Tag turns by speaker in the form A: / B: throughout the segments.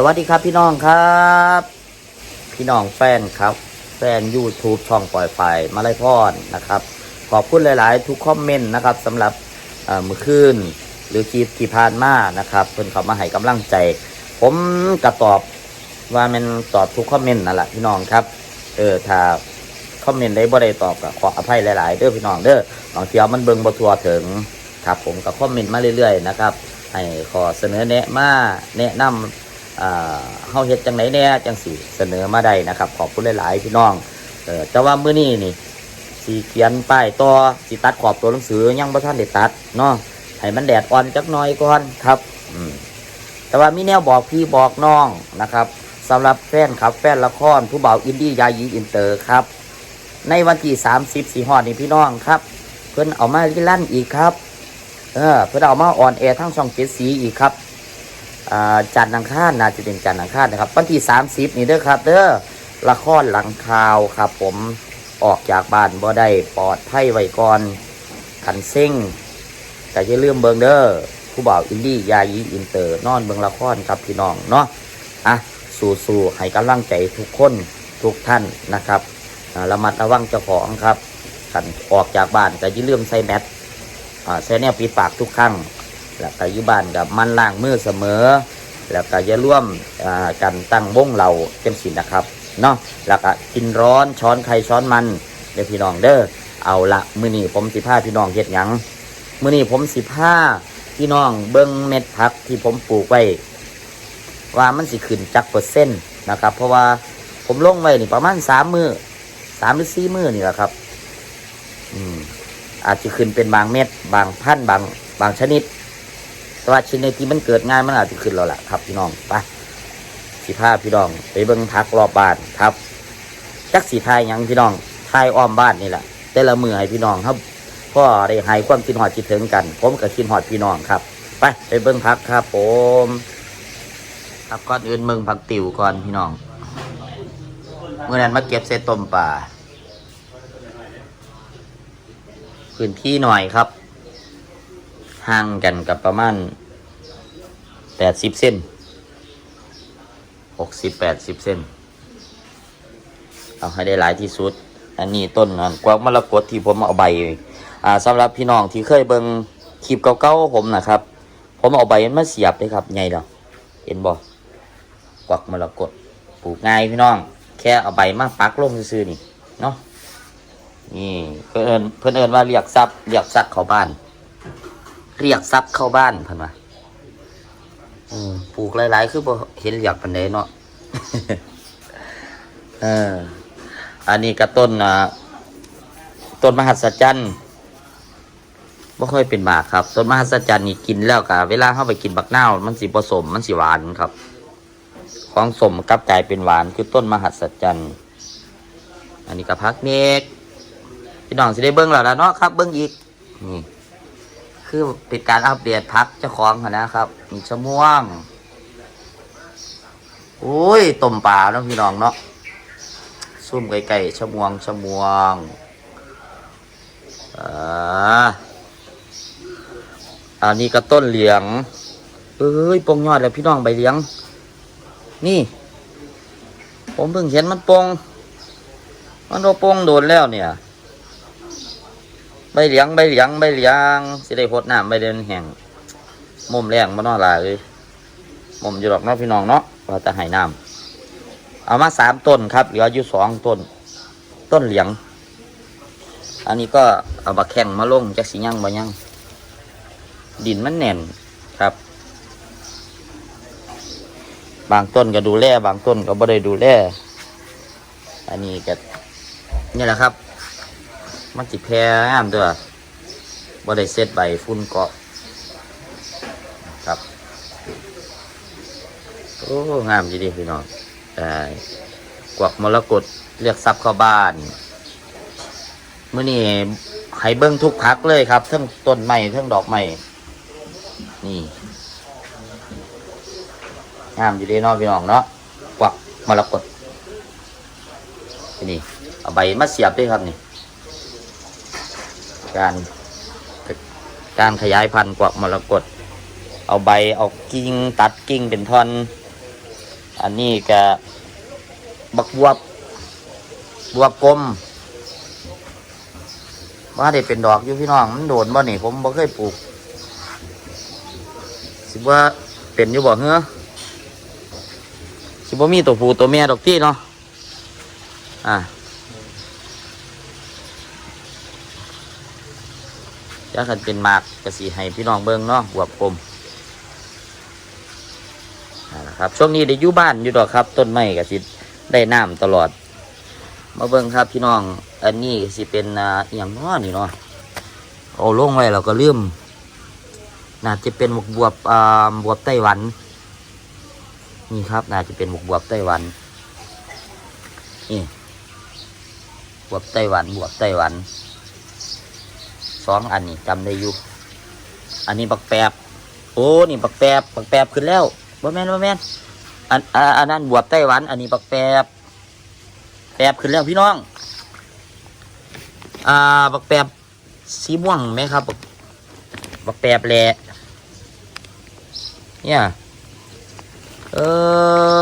A: สวัสดีครับพี่น้องครับ พี่น้องแฟนครับ แฟน YouTube ช่องปล่อยไฟมาไล่พรนะครับ ขอบคุณหลาย ๆ ทุกคอมเมนต์นะครับสำหรับเมือคืนหรือคลิปที่ผ่านมานะครับ เพิ่อนเขามาให้กำลังใจ ผมกระตอบว่ามันตอบทุกคอมเมนต์นั่นแหละพี่น้องครับเออถ้าคอมเมนต์ได้บ่ได้ตอบก็ขออภัยหลาย ๆ เด้อพี่น้องเด้อบางทีมันเบิ่งบ่ทัวถึงครับ ผมก็คอมเมนต์มาเรื่อย ๆ นะครับให้ขอเสนอแนะมาแนะนำอ่า เฮาเฮ็ดจังไหนแน่จังสิเสนอมาได้นะครับ ขอบคุณหลาย ๆ พี่น้องเออแต่ว่ามื้อนี้นี่สิเขียนป้ายต่อสิตัดขอบตัวหนังสือยังบ่ทันได้ตัดเนาะให้มันแดดอ่อนจักหน่อยก่อนครับอืมแต่ว่ามีแนวบอกพี่บอกน้องนะครับสำหรับแฟนครับแฟนละครผู้บ่าวอินดี้ยายีอินเตอร์ครับ ในวันที่30สีหอดนี่พี่น้องครับ เพิ่นเอามาลิลั่นอีกครับ เออเพื่อเอามาออนแอร์ทั้งช่องเจ็ดสีอีกครับ จันทร์อังคารน่าจะเป็นจันทร์อังคารนะครับวันที่ 30 นี่เด้อครับเด้อละครหลังข่าวครับผมออกจากบ้านบ่ได้ปลอดภัยไว้ก่อนขันเซ็งแต่อย่าลืมเบิงเด้อผู้บ่าวอินดี้ยายีอินเตอร์ นอนเบิงละครครับพี่น้องเนาะอะสู้ๆให้กำลังใจทุกคนทุกท่านนะครับระมัดระวังเจ้าของครับขันออกจากบ้านก็อย่าลืมใส่แมสใช้แนวปิดปากทุกครั้ง แล้วก็อยุบ้านกับมันล่างมือเสมอ แล้วก็อย่าร่วมอ่ากันตั้งวงเราเต็มสินนะครับเนาะแล้วก็กินร้อนช้อนใครช้อนมันเดี๋ยวพี่น้องเด้อเอาละมือนี้ผมสิผ้าพี่น้องเฮ็ดหยังมือนี้ผมสิผ้าพี่น้องเบิ้งเม็ดผักที่ผมปลูกไว้ ว่ามันสิขึ้นจักเปอร์เซ็นต์นะครับ เพราะว่าผมลงไว้นี่ประมาณสามมือสามหรือสี่มือนี่แหละครับ อืมอาจจะขึ้นเป็นบางเม็ด บางพันธุ์บางบางชนิด แต่ว่าชนิดที่มันเกิดง่ายมันอาจจะขึ้นแล้วล่ะครับพี่น้องไปสีผ้าพี่น้อง ไปเบิ้งพักรอบบ้านครับจักสีทายยังพี่น้องทายอ้อมบ้านนี่แหละแต่ละมือให้พี่น้องครับพ่อได้ใหายความคิดหอดคิดถึงกัน ผมกับคิดหอดพี่น้องครับ ไปไปเบิ้งพักครับ ผมครับก่อนอื่นเมืองผักติ๋วก่อนพี่น้องเมื่อนั้นมาเก็บเศษต้มป่าพื้นที่หน่อยครับ ห่างกันกับประมาณแปดสิบเส้นหกสิบแปดสิบเส้น เอาให้ได้หลายที่สุด อันนี้ต้นกวางมรกตที่ผมเอาใบอ่าสำหรับพี่น้องที่เคยเบิงคลิปเก่าๆผมนะครับ ผมเอาใบมันมาเสียบเลยครับไงเนาะเห็นบ่กวักมรกตปลูกง่ายพี่น้อง แค่เอาใบมาปักลงซื่อๆนี่เนาะนี่เพื่อนเอิญเพื่อนเอิญว่าเรียกทรัพย์เรียกทรัพย์เข้าบ้าน เรียกทรัพย์เข้าบ้านเพิ่นว่าอืมปลูกหลาย ๆ คือบ่เห็นเรียกปานใดเนาะเออ อันนี้ก็ต้นอ่าต้นมหัศจรรย์บ่ค่อยเป็นหมากครับ ต้นมหัศจรรย์นี่กินแล้วก็เวลาเข้าไปกินบักนาวมันสิผสมมันสิหวานครับ ของสมกับกลายเป็นหวานคือต้นมหัศจรรย์อันนี้ก็พักเมกพี่น้องสิได้เบิ้งแล้วละเนาะครับ เบิ้งอีกนี่ คือเป็นการอัปเดตพักเจ้าของนะครับมีชะม่วงโอ้ยต้มปลาเนาะพี่น้องเนาะซุ่มไก่ๆชะม่วงชะม่วงอ่าอันนี้ก็ต้นเหลียงเอ้ยปงยอดแล้วพี่น้องใบเหลียง นี่ ผมเพิ่งเห็นมันปงมันโดปงโดนแล้วเนี่ย ใบเหลียงใบเหลียงใบเหลียงสิได้พดน้ำใบเดินแห้งมุมแรงมานอหลายเลยมุมอยู่ดอกเนาะพี่น้องเนาะว่าจะให้น้ำเอามาสามต้นครับเหลืออยู่สองต้น ต้นเหลียง อันนี้ก็เอาบักแข้งมาลงจะสียังบ่ยังดินมันแน่นครับ บางต้นก็ดูแลบางต้นก็บ่ได้ดูแลอันนี้ก็นี่แหละครับ มันสิแพงามตัวบ่ได้เซตใบฟุ้นเกาะครับโอ้งามจริงๆพี่น้องกวักมรกตเรียกทรัพย์เข้าบ้านเมื้อนี้ให้เบิ้งทุกพักเลยครับทั้งต้นไม้ทั้งดอกไม้นี่งามอยู่ดีเนาะพี่น้องเนาะกวักมรกตนี่เอาใบมาเสียบด้วยครับนี่ การการขยายพันธุ์กวักมรกตเอาใบเอากิ่งตัดกิ่งเป็นท่อน อันนี้ก็บักบวบ บวบกลมว่าได้เป็นดอกอยู่พี่น้องมันโดนบ่นี่ผมบ่เคยปลูก สิว่าเป็นอยู่บ่เฮ้อสิบ่มีตัวผู้ตัวแม่ดอกที่เนาะอะ จะคันเป็นหมากกระสีให้พี่น้องเบิ่งเนาะบวบกลมนะครับช่วงนี้ได้อยู่บ้านอยู่ดอกครับ ต้นไม้กระสิได้น้ำตลอด มาเบิ่งครับพี่น้องอันนี้สิเป็นอ่าอหย่างน้อนี่เนาะเอาลงไว้เราก็ลืมน่าจะเป็นหมกบวบอ่าบวบไต้หวัน นี่ครับน่าจะเป็นหมกบวบไต้หวันนี่บวบไต้หวันบวบไต้หวัน สองอันนี้จำได้อยู่ อันนี้บักแปบโอ้นี่บักแปบบักแปบขึ้นแล้วบ่แม่นบ่แม่นอันอันนั้นบวบไต้หวัน อันนี้บักแปบแปบขึ้นแล้วพี่น้อง อ่าบักแปบสีม่วงไหมครับบักบักแปบแหละเนี่ยเออ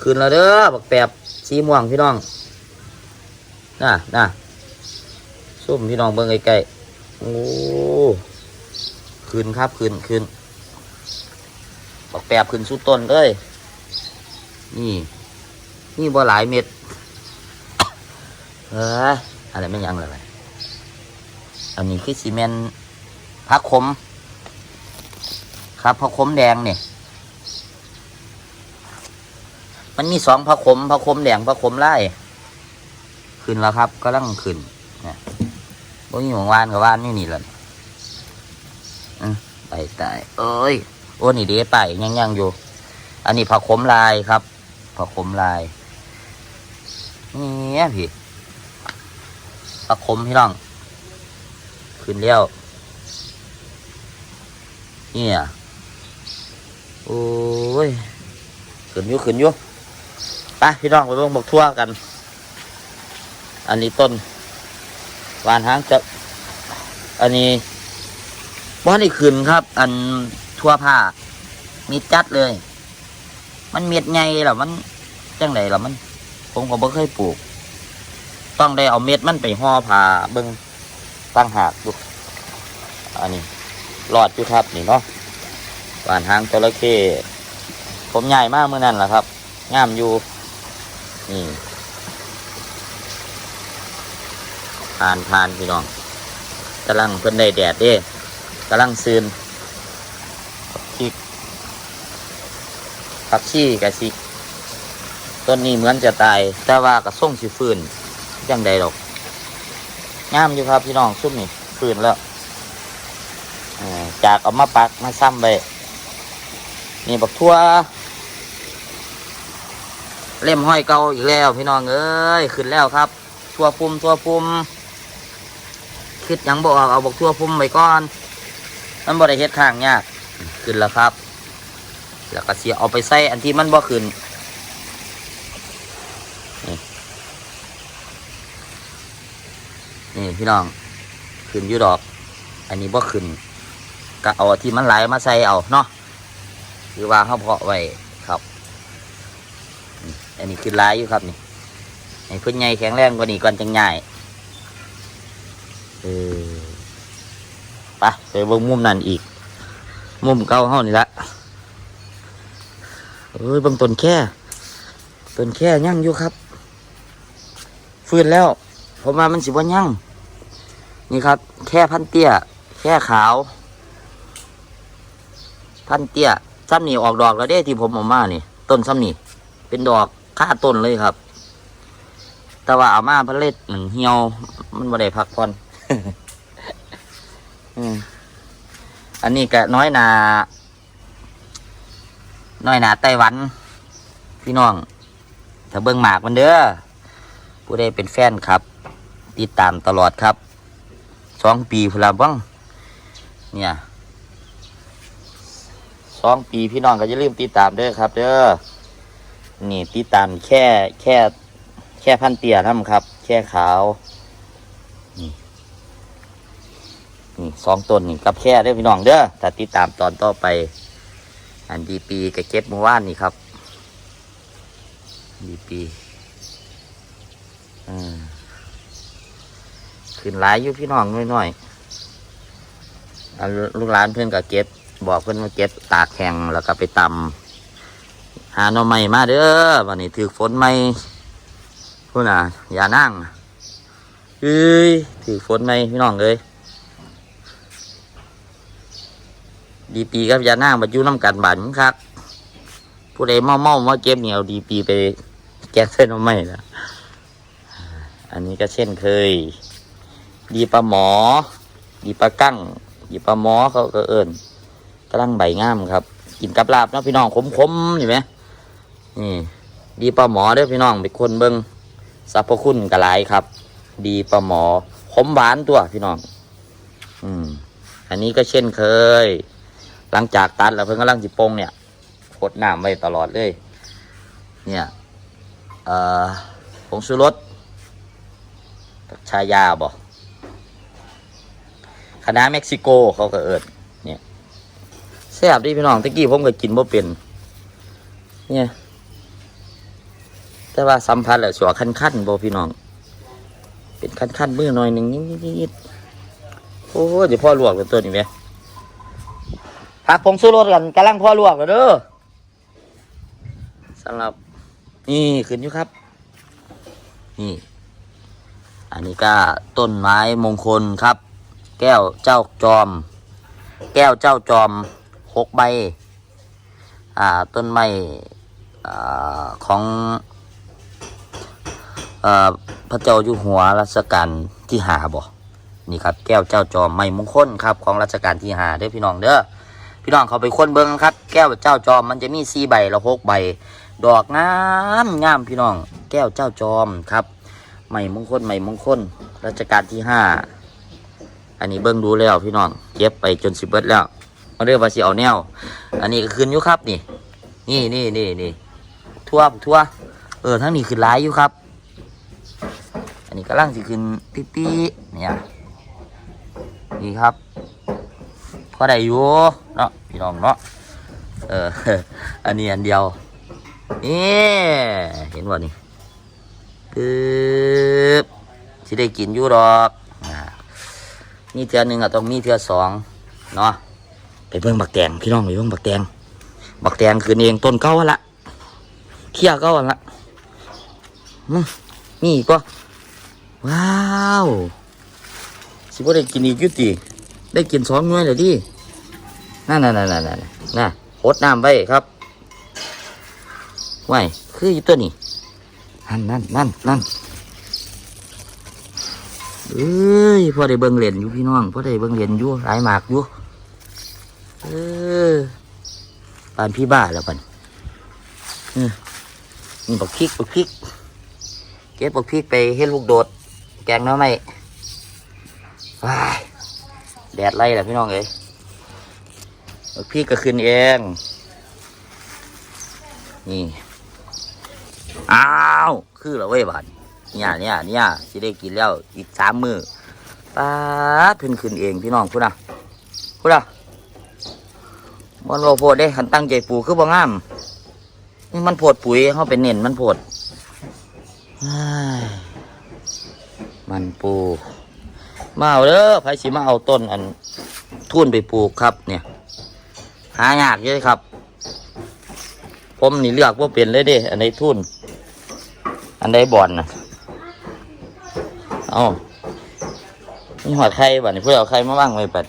A: ขึ้นแล้วเด้อบักแปบสีม่วงพี่น้องน่ะน่ะ มพี่น้องเบิ่งใกล้ๆโอ้ขึ้นครับขึ้นขึ้นบักแปบขึ้นสุดต้นเลยนี่นี่บ่หลายเม็ดเอออะไรไม่ยังเลยอันนี้คือซีเมนต์พักคม ครับพักคมแดงเนี่ยมันมีสองพักคมพักคมแดงพักคมไล่ขึ้นแล้วครับก็ต้องขึ้น บ่มีหวงวานกับวานนี่นี่แหละไปตายเอ้ยโอ้นี่เด้ไปยังยังอยู่ อันนี้ผักขมลายครับผักขมลายนี่พี่ผักขมพี่น้อง ขึ้นเลี้ยวเนี่ยโอ้ยขึ้นยู่ขึ้นยู่ไปพี่น้องไปเบิ่งบกทั่วกัน อันนี้ต้น วานหางจะอันนี้บ้านนี่ขึ้นครับ อันทั่วผ้ามีจัดเลย มันเม็ดไงหรอมันจังไดหรอมัน ผมก็บ่เคยปลูก ต้องได้เอาเม็ดมันไปห่อผ่าเบิ่งตั้งหากดูอันนี้รอดอยู่ครับนี่เนาะหวานหางจระเข้ผมใหญ่มากเมื่อนั้นแหละครับงามอยู่นี่ ผ่านผ่านพี่น้องกำลังเพิ่นได้แดดเด้กำลังซืนพริกผักชีกะสิต้นนี้เหมือนจะตาย แต่ว่ากระส่งสิฟื้นจังใดดอกงามอยู่ครับพี่น้องซุ่มนี่ฟื้นแล้วจากเอามาปักมาซ้ำไปนี่บักทั่ว เล่มห้อยเก่าอีกแล้ว พี่น้องเอ้ยขึ้นแล้วครับ ทั่วพุ่มทั่วพุ่ม คิดยังบอกเอาบอกทั่วพุ่มไปก่อนมันบ่ได้เฮ็ดข้างยากขึ้นแล้วครับ แล้วก็เสียเอาไปใส่อันที่มันบ่ขึ้นนี่นี่พี่น้องขึ้นอยู่ดอก อันนี้บ่ขึ้นก็เอาที่มันไหลมาใส่เอาเนาะหรือว่าเขาเพาะไว้ครับ อันนี้คือลายอยู่ครับนี่ให้เพื่อนใหญ่แข็งแรงกว่านี้ก่อนจังใหญ่ เออไปไปเบิ่งมุมนั้นอีก มุมเก่าเฮานี่ละเอ้ยเบิ่งต้นแค่ต้นแค่ยั่งอยู่ครับ ฟื้นแล้วผมว่ามันสิว่ายั่งนี่ครับ แค่พันเตี้ย แค่ขาว พันเตี้ยซ้ำนี่ออกดอกแล้วเด้ที่ผมเออกมานี่ต้นซ้ำนี่เป็นดอกค่าต้นเลยครับ แต่ว่าเอามาเพนเล็ดหนึ่งเหี่ยว มันบ่ได้พักผ่อน อันนี้ก็น้อยนา น้อยนาไต้หวัน พี่น้อง ถ้าเบิ่งหมากมันเด้อ ผู้ใดเป็นแฟนครับ ติดตามตลอดครับ สองปีพละบ้างเนี่ย สองปีพี่น้องก็จะลืมติดตามเด้อครับ เด้อ นี่ติดตามแค่แค่แค่พันเตียทำครับ แค่ขาว นี่ นี่สองต้นนี่กับแค่เด้อพี่น้องเด้อถ้าติดตามตอนต่อไป อันดีปีกับเก็บเมื่อวานนี่ครับดีปีอ่าขึ้นหลายอยู่พี่น้องน้อยๆลูกหลานเพื่อนก็เก็บ บอกเพื่อนมาเก็บตากแห้งแล้วก็ไปตำหาหน่อไม้มาเด้อวันนี้ถือฝนไม่พูดน่ะ อย่านั่งเอ้ยถือฝนไม่พี่น้องเลย ดีปีกับย่านั่งมาอยู่น้ำกันบันครับผู้ใดเมาเมามาเก็บเหนียวดีปีไปแก้เส้นหน่อไม้ละอันนี้ก็เช่นเคย ดีปลาหมอ ดีปลากั้ง ดีปลาหมอเขาก็เอิญกำลังใบงามครับ กินกับลาบนะพี่น้องขมๆเห็นไหมนี่ดีปลาหมอเด้อพี่น้องเป็นคนเบิงสรรพคุณกระไรครับ ดีปลาหมอขมหวานตัวพี่น้อง อืม อันนี้ก็เช่นเคย หลังจากตัดแล้วเพิ่งกำลังจิปงเนี่ยพดน้ำไว้ตลอดเลย เนี่ยเอ่อผงชูรสชายาบ่คณะเม็กซิโกเขาก็เอิดเนี่ยแซ่บดิพี่น้องตะกี้ผมก็กินบ่เป็นเนี่ยแต่ว่าสัมผัสแหละสัวคันคันๆบ่พี่น้อง เป็นคันคันๆมือหน่อยหนึ่งนิดๆโอ้ยเดี๋ยวพ่อลวกเป็นตัวนี้ไหม ผักผงสู้รสกันกำลังพ่อลวกเลยเด้อสำหรับ นี่ขึ้นอยู่ครับ นี่ อันนี้ก็ต้นไม้มงคลครับ แก้วเจ้าจอม แก้วเจ้าจอมหกใบ อ่า ต้นไม้อ่าของอ่อพระเจ้าอยู่หัวรัชกาลที่หาบ่นี่ครับ แก้วเจ้าจอมไม้มงคลครับ ของรัชกาลที่หาเด้อพี่น้องเด้อ พี่น้องเขาไปค้นเบิ้งครับ แก้วเจ้าจอมมันจะมีสี่ใบละหกใบ ดอกงามงามพี่น้อง แก้วเจ้าจอมครับไม้มงคลไม้มงคลรัชกาลที่ห้าอันนี้เบิ้งดูแล้วพี่น้องเก็บไปจนสิบเบิดแล้วมาเรียกว่าสิเอาแนว อันนี้ก็ขึ้นอยู่ครับนี่ นี่นี่นี่นี่ทั่วทั่วเออทั้งนี้ขึ้นหลายอยู่ครับ อันนี้กำลังสิขึ้นปิ๊ปีเนี่ยนี่ครับ อได้อยู่เนาะพี่น้องเนาะเอออันนี้อันเดียวนี่เห็นว่นี่ปึ๊บสิได้กินอยู่ดอกนี่เทือหนึ่งอะต้องมีเทือสองเนาะไปเบิ่งบักแตงพี่น้องไปเบิ่งบักแตงบักแตงคืนเองต้นเก้าละเขี้ยเก้าอันละนี่ก็ว้าวสิบ่ได้กินอีกยุติได้กินสองหน่วยเลยดิ นั่นนั่นนั่นนั่นน่ะโคดน้ำไว้ครับว้ายคืออยู่ตัวนี้นั่นนั่นนั่นนั่นเอ้ยพอได้เบิ่งเหรียญอยู่พี่น้องพอได้เบิ่งเหรียญอยู่หลายหมากอยู่เออปานพี่บ้าแล้วปันเออนี่บักพริกบักพริก เก็บบักพริกไปให้ลูกโดด แกงน้อไม่ว้ายแดดไล่แหละพี่น้องเอ้ย พริกก็ขึ้นเอง นี่อ้าวคือเราเว้ยบาดเนี่ยเนี่ยเนี่ยสิได้กินแล้วอีกสามมือป้าพิ่นขึ้นเองพี่น้องพูดนะพูดนะมันโลโพดเด้ขันตั้งใจปูคือบ่งามนี่มันโพดปุ๋ยเขาเป็นเน่นมันโพดมันปูมาเอาเด้อไผสิมาเอาต้นอันทุ่นไปปลูกครับเนี่ย หายากเยอะครับ ผมนี่เลือกว่าเป็นเลยเด้ อันไหนทุนอันใดบอลนะเอานี่หอดไข่บ่นี่เพื่อเอาไข่มาว่างไว้ปัด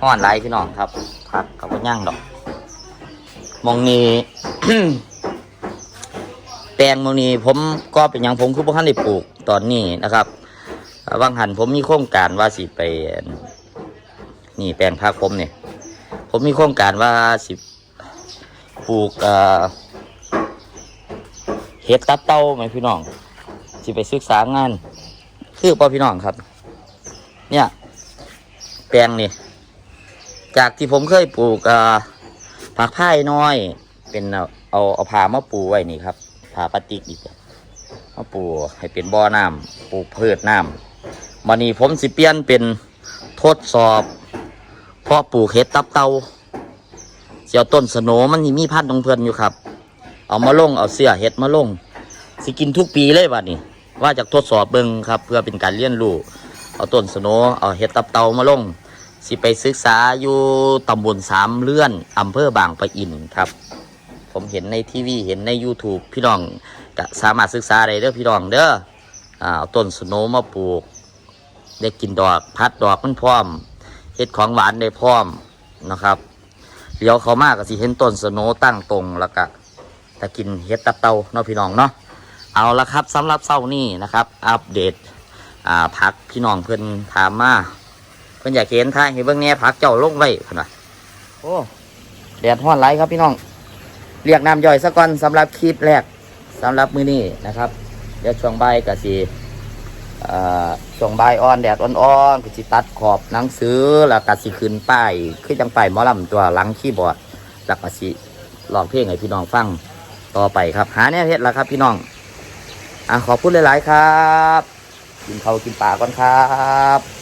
A: ห่อนไรพี่น้องครับครับเขาก็ย่างดอก มองนี้แปลงมองนี้ผมก็เป็นอย่างผมคือพวกท่านได้ปลูกตอนนี้นะครับอ่าว่างหันผมมีโครงการว่าสิไป นี่แปลงพักผมเนี่ยผมมีโครงการว่าสิปลูกเห็ดตับเต้าไหมพี่น้องสิไปศึกษางาน คือป่พี่น้องครับ เนี่ย แปลงนี่จากที่ผมเคยปลูกผักไผ่น้อย เป็นเอาเอาผ้ามาปูไว้นี่ครับผ้าพลาสติกอีกมาปูให้เป็นบ่อน้ำปลูกพืชน้ำวันนี้ผมสิเปลี่ยนเป็นทดสอบ เพาะปลูกเห็ดตับเตาเสียวต้นสโนมันมีมีพันธุ์ของเพื่อนอยู่ครับ เอามาลงเอาเสื้อเฮ็ดมาลงสิกินทุกปีเลยบัดนี้ ว่าจากทดสอบเบิ่งครับ เพื่อเป็นการเรียนรู้เอาต้นสโนเอาเฮ็ดตับเตามาลงสิไปศึกษาอยู่ตำบลสามเลื่อนอำเภอบางปะอินครับ ผมเห็นในทีวีเห็นใน YouTube พี่น้องก็สามารถศึกษาได้เด้อพี่น้องเด้ออ่าเอาต้นสโนมาปลูก ได้กินดอกพัดดอกมันพร้อม เฮ็ดของหวานได้พร้อมนะครับเดี๋ยวเขามากก็สิเห็นต้นสโนตั้งตรงแล้วก็จะกินเฮ็ดตับเตาเนาะพี่น้องเนาะเอาละครับสำหรับเช้านี้นะครับ อัปเดตอ่าพักพี่น้องเพิ่นถามมาเพิ่นอยากเห็นท่ายให้เบิ่งแหน่พักเจ้าลงไว้เพิ่นว่าโอ้แดดร้อนไหลครับพี่น้อง เรียกน้ำย่อยซะก่อนสำหรับคลิปแรกสำหรับมื้อนี้นะครับเดี๋ยวช่วงใบ่ายก็สิเอ่อ ช่วงบ่ายอ่อนแดดอ่อนๆก็สิตัดขอบหนังสือแล้วก็สิขึ้นป้ายคือจังป้ายหมอลำตัวหลังขี้บอดแล้วก็สิลองเพลงให้พี่น้องฟังต่อไปครับ หาแน่เฮ็ดแล้วครับ พี่น้องอะขอบคุณหลาย ๆ ครับ กินข้าวกินปลาก่อนครับ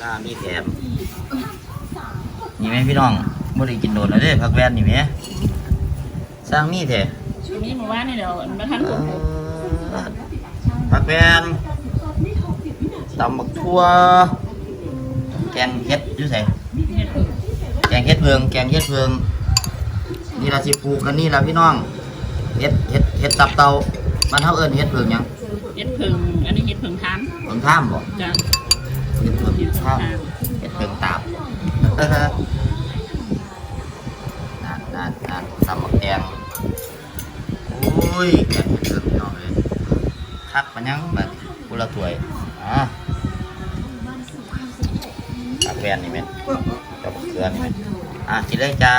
A: เวลามีแถมนี่ไหมพี่น้องบ่ได้กินโดนแล้วเด้ผักแวนนี่ไหมสร้างมีแท้
B: ช่วงนี้หมู่บ้านนี่เดี๋ยวมาทัน
A: เอ
B: คน
A: อผักแวนตำบักทั่ว แกงเฮ็ดอยู่ไส
B: เฮ็ดเพิ่ง
A: แกงเฮ็ดเพืองแกงเฮ็ดเพืองนี่ล่ะสิปลูกกันนี่ล่ะพี่น้องเฮ็ดเฮ็ดเฮ็ดตับเตามันเฮาเอิ้นเฮ็ดเพืองหยัง
B: เฮ็ดเพิ่งอันนี้เฮ็ดเพิ่งทาน
A: เพิ่งท่ามบ่
B: จ้ะ
A: เฮ็ดเพือง
B: เฮ็ดเพิ่ง
A: ท่าม
B: ทาน
A: เฮ็ดเพืองตาบนั่นนั่นนั่นตำบักแดงโอ้ยแกงเห็ดเพิ่งพี่น้องเลยคักมันยังแบบกุละถ้วยอะตักแวนนี่แม่นกับเกลือนี่แม่นอะกินเลยจ้า